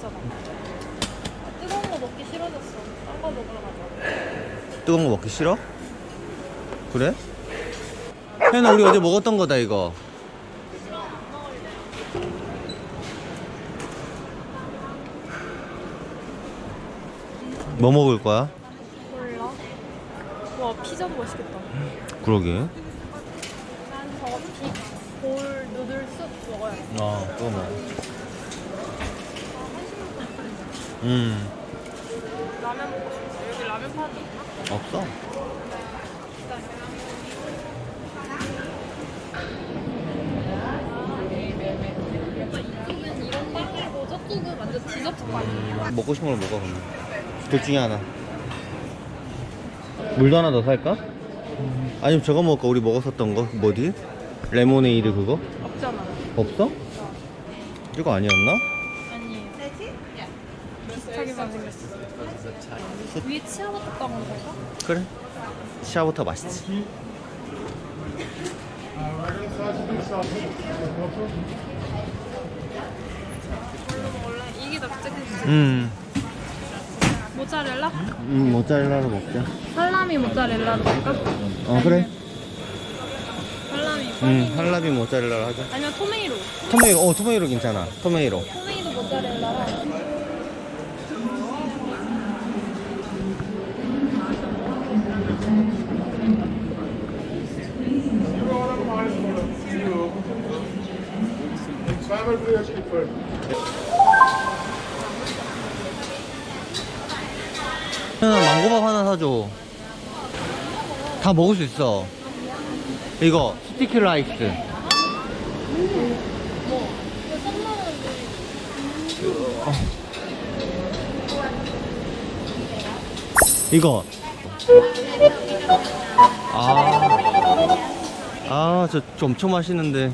있어봐. 아, 뜨거운 거 먹기 싫어졌어. 딴 거 먹으러 가자. 뜨거운 거 먹기 싫어? 그래? 혜나 우리 어제 먹었던 거다 이거 뭐 먹을 거야? 몰라. 와 피자도 맛있겠다. 그러게 난 저거 빅볼 누들 숲 먹어야겠다. 아 그거 먹어 음 라면 먹고 싶어. 여기 라면 파는 데 있나? 없어 이쪽은 이런 빵이고 저쪽은 완전 디저트 빵이야. 먹고 싶은 걸 먹어 그러면 둘 중에 하나 물도 하나 더 살까? 아니면 저거 먹을까? 우리 먹었었던 거 뭐지? 레모네이드 그거? 없잖아. 없어? 이거 아니었나? 비슷하게만 생겼어. 위에 치아바타 빵 먹을까? 그래 시아부터 맛있지 원래 원래 이게 더 짭짤했지. 음, 모짜렐라? 음 모짜렐라로 먹자 살라미 모짜렐라로 할까? 어 그래 살라미 음 음. 할라비 모짜렐라로 하자 아니면 토메이로. 토메이로 어 토메이로 괜찮아 토메이로 토메이도 모짜렐라랑 혜나 망고밥 하나 사줘 다 먹을 수 있어 이거 스티키 라이스 어. 이거 아, 아, 저, 저 엄청 맛있는데.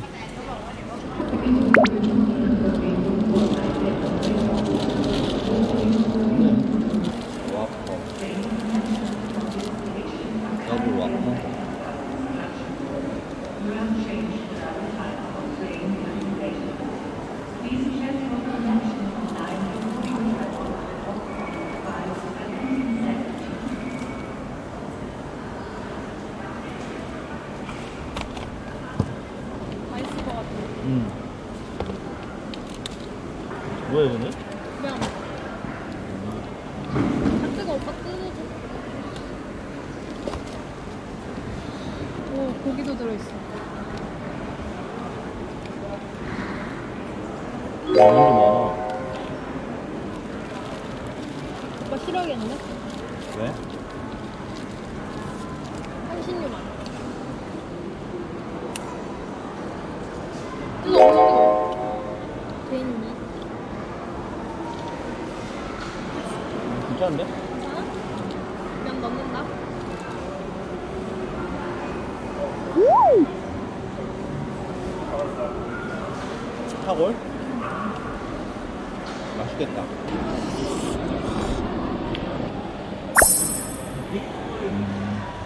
와퍼. 더블 와퍼. 맛있을 것 같아. 음. 뭐야, 이거는? 그냥 아 뜨거 오빠 뜯어줘. 오 고기도 들어있어. 오빠 싫어하겠는 치타골? 맛있겠다.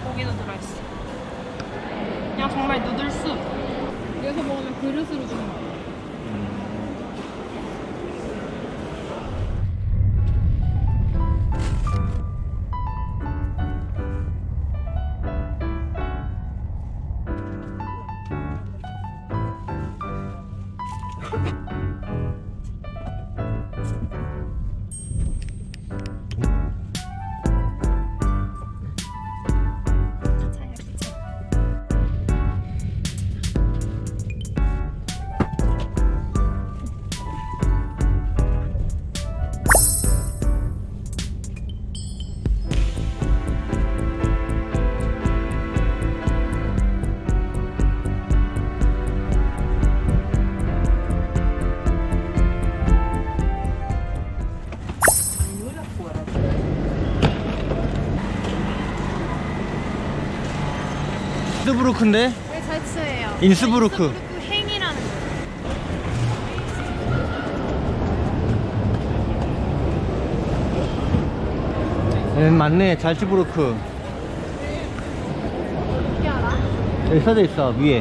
고기도 들어있어. 그냥 정말 누들숲. 여기서 먹으면 그릇으로 주는 거야. 인스부르크인데? 왜 잘츠예요? 인스부르크. 인스부르크 행이라는 거. 네, 맞네. 잘츠부르크. 알아? 여기 써져 있어, 위에.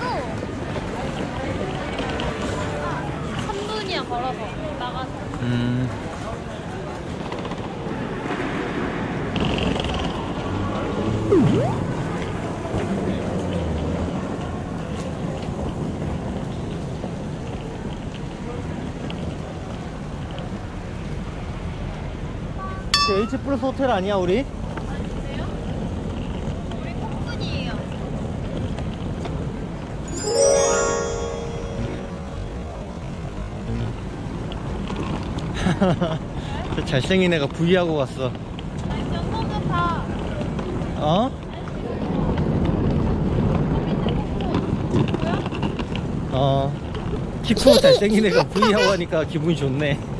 어. 3분이야 걸어서. 음. H 플러스 호텔 아니야 우리? 아니세요? 우리 콩순이에요. 저 잘생긴 애가 부위하고 갔어. 아니 전송 좋다. 어? 어. 키 크고 잘생긴 애가 부위하고 하니까 기분이 좋네.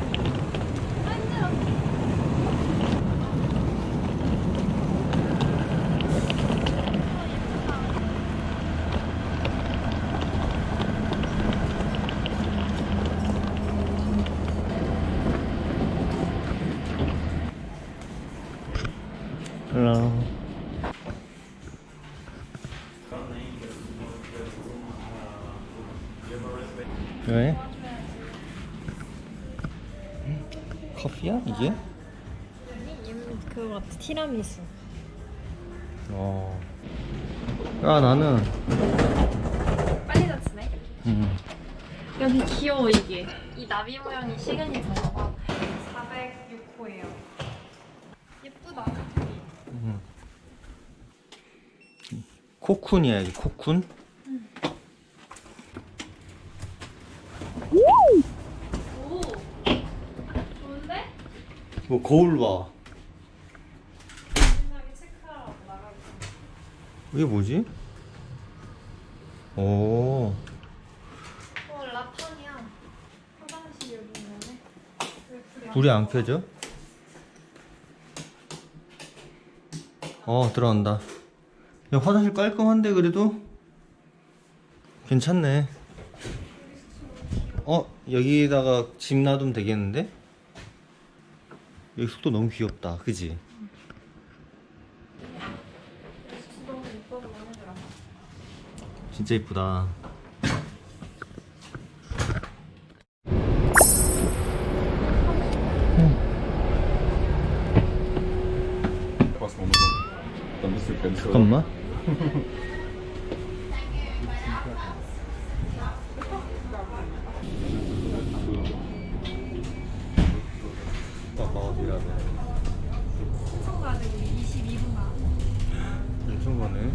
티라미수. 어. 야 나는 빨리 닫히네. 음. 여기 귀여워 이게. 이 나비 모양이 시그니처가 406호예요. 예쁘다. 음. 코쿤이야 이게 코쿤? 오. 좋은데? 뭐 거울 봐. 생각이 체크하러 나가고. 이게 뭐지? 오. 어 라판이야. 화장실 여기 있는데. 왜 불이 안 불이 안 켜져? 어 들어간다. 야 화장실 깔끔한데 그래도 괜찮네. 어 여기다가 짐 놔두면 되겠는데? 여기 속도 너무 귀엽다, 그지? 너무 예뻐서 마음에 들어. 진짜 이쁘다. 잠깐만. 아까 어디라고? 시청 가야 돼 우리 22분 가. 엄청 가네.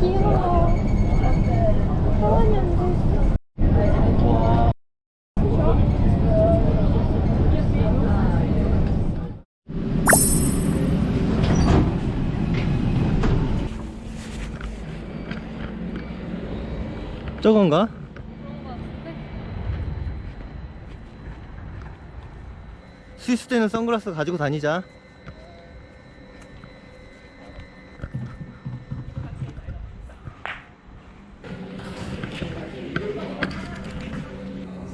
귀여워. 하원이 안 돼. 와. 저건가? 스위스 때는 선글라스 가지고 다니자.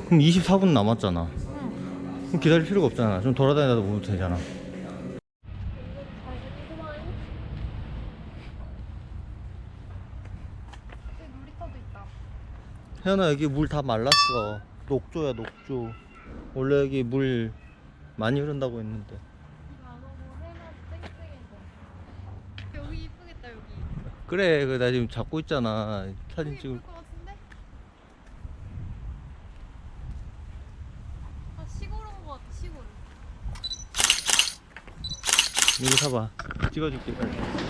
그럼 24분 남았잖아. 그럼 기다릴 필요가 없잖아. 좀 돌아다니다가 오면 되잖아. 여기 놀이터도 있다. 혜연아 여기 물 다 말랐어. 녹조야 녹조. 원래 여기 물 많이 흐른다고 했는데. 여기 이쁘겠다 여기. 그래, 그 나 지금 잡고 있잖아. 사진 여기 찍을. 이쁠 것 같은데? 아 시골 온것 같아 시골. 이거 사봐. 찍어줄게. 빨리.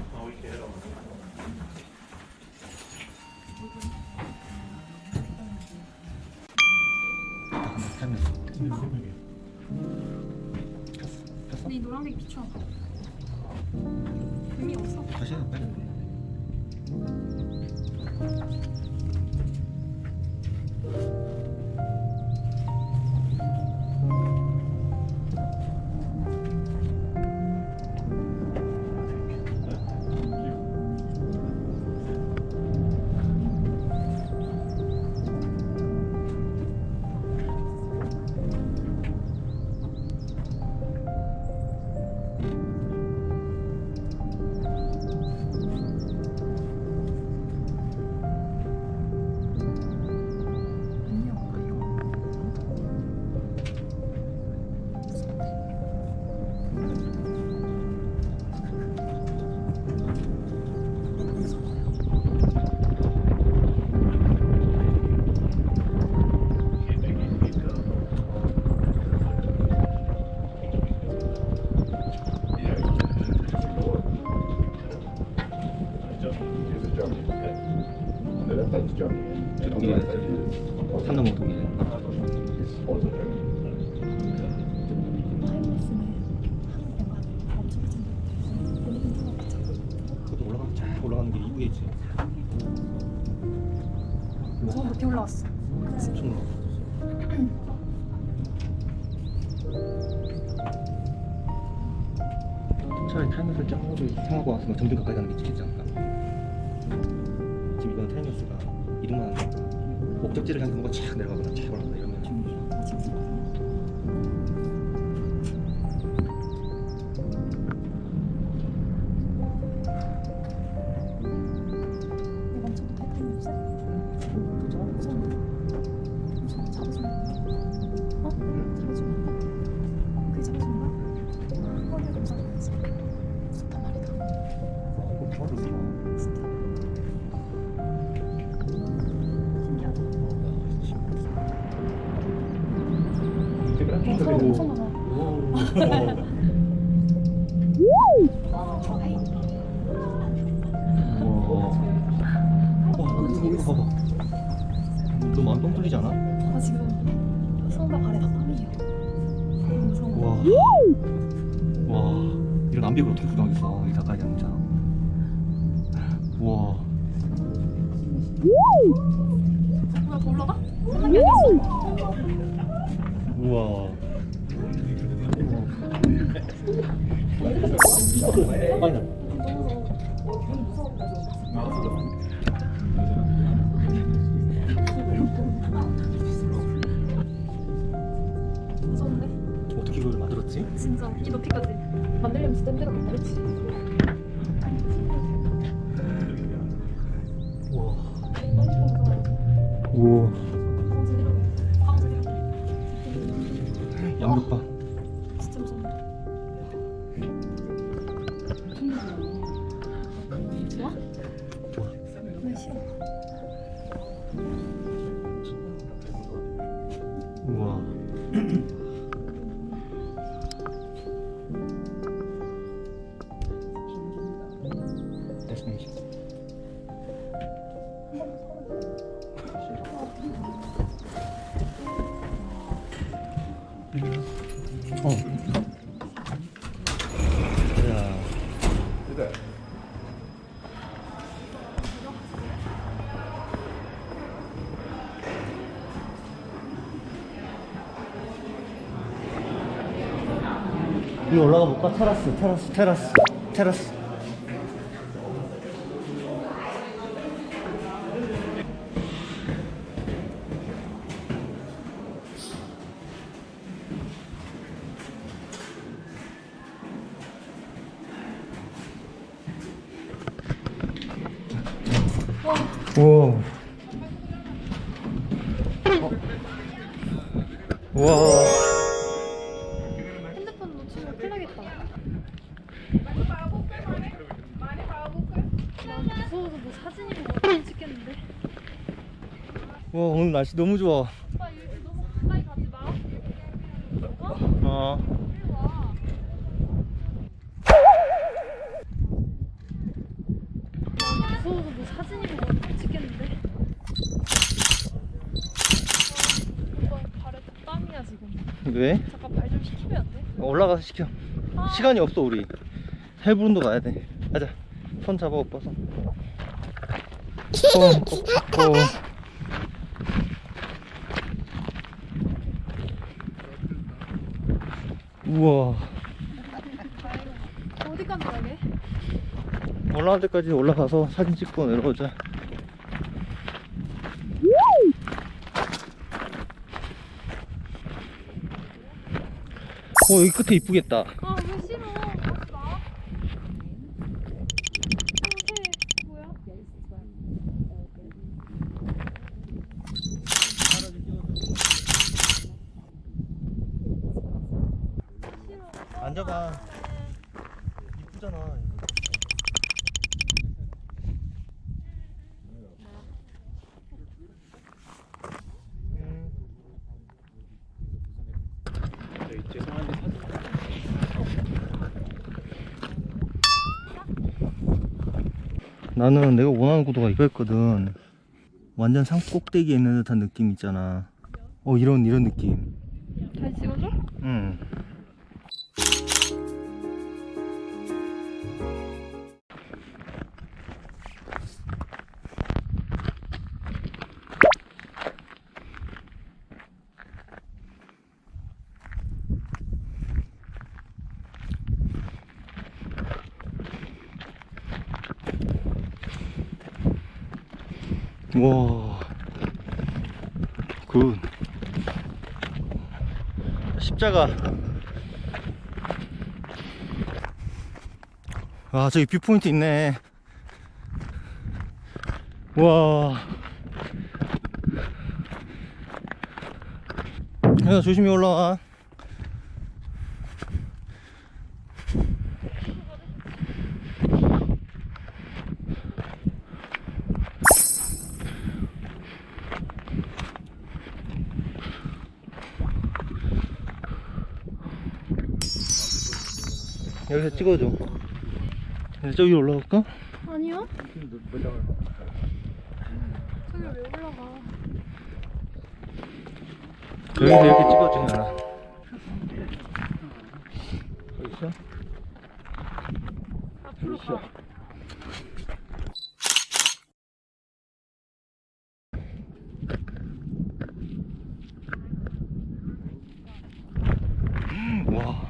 근데 이 노란색 비춰. 의미 없어. 다시 해 빨리 독일에 삼성공 독일에 그것도 올라가 쫙 올라가는 게 이쁘겠지 저 높이 올라왔어. 엄청 올라가 차라리 타임머스를 저기 상하고 왔으면 점점 가까이 가는 게 좋겠지 않을 목적지를 향해서 뭔가 쫙 내려가거나 쫙 올라가거나 이러 이거 봐봐. 너 마음 뻥 뚫리지 않아? 아 지금 손과 발에 다 땀이에요 무서워 와, 와, 이런 암벽을 어떻게 구경하겠어? 높이까지 만들려면 진짜 그치? 우 올라가 볼까? 테라스, 테라스, 테라스, 테라스. 우와. 날씨 너무 좋아. 오빠 여기 너무 가까이 가지 마 어? 어. 이리 와나 무서워서 뭐 사진이고 뭐못 찍겠는데 오빠 발에 다 땀이야 지금 왜? 잠깐 발좀 시키면 안 돼? 올라가서 시켜. 시간이 없어 우리. 헬브룬도 가야 돼. 가자. 손 잡아 오빠 손. 손. 어, 어. 우와. 어디 간다게? 올라갈 때까지 올라가서 사진 찍고 내려오자. 어, 여기 끝에 이쁘겠다. 아, 왜 싫어? 가지 마. 어, 뭐야? 싫어. 앉아봐. 이쁘잖아. 나는 내가 원하는 구도가 이거였거든. 완전 산 꼭대기에 있는 듯한 느낌 있잖아. 어 이런 이런 느낌. 다시 찍어줘? 와, 굿. 십자가. 아, 저기 뷰포인트 있네. 와. 야, 조심히 올라와. 여기서 찍어줘. 이제 저기 올라갈까? 아니요. 저기 왜 올라가? 여기서 이렇게. 여기 있어? 앞으로 가. 와.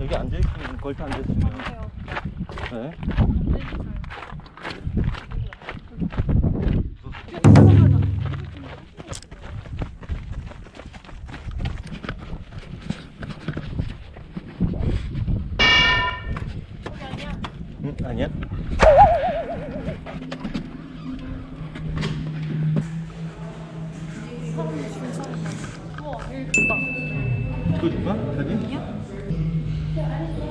여기 앉아있으면, 걸터 돼요. 네? 아니야. 응? 아니야? 여기 크다. 찍어줄까? 사진?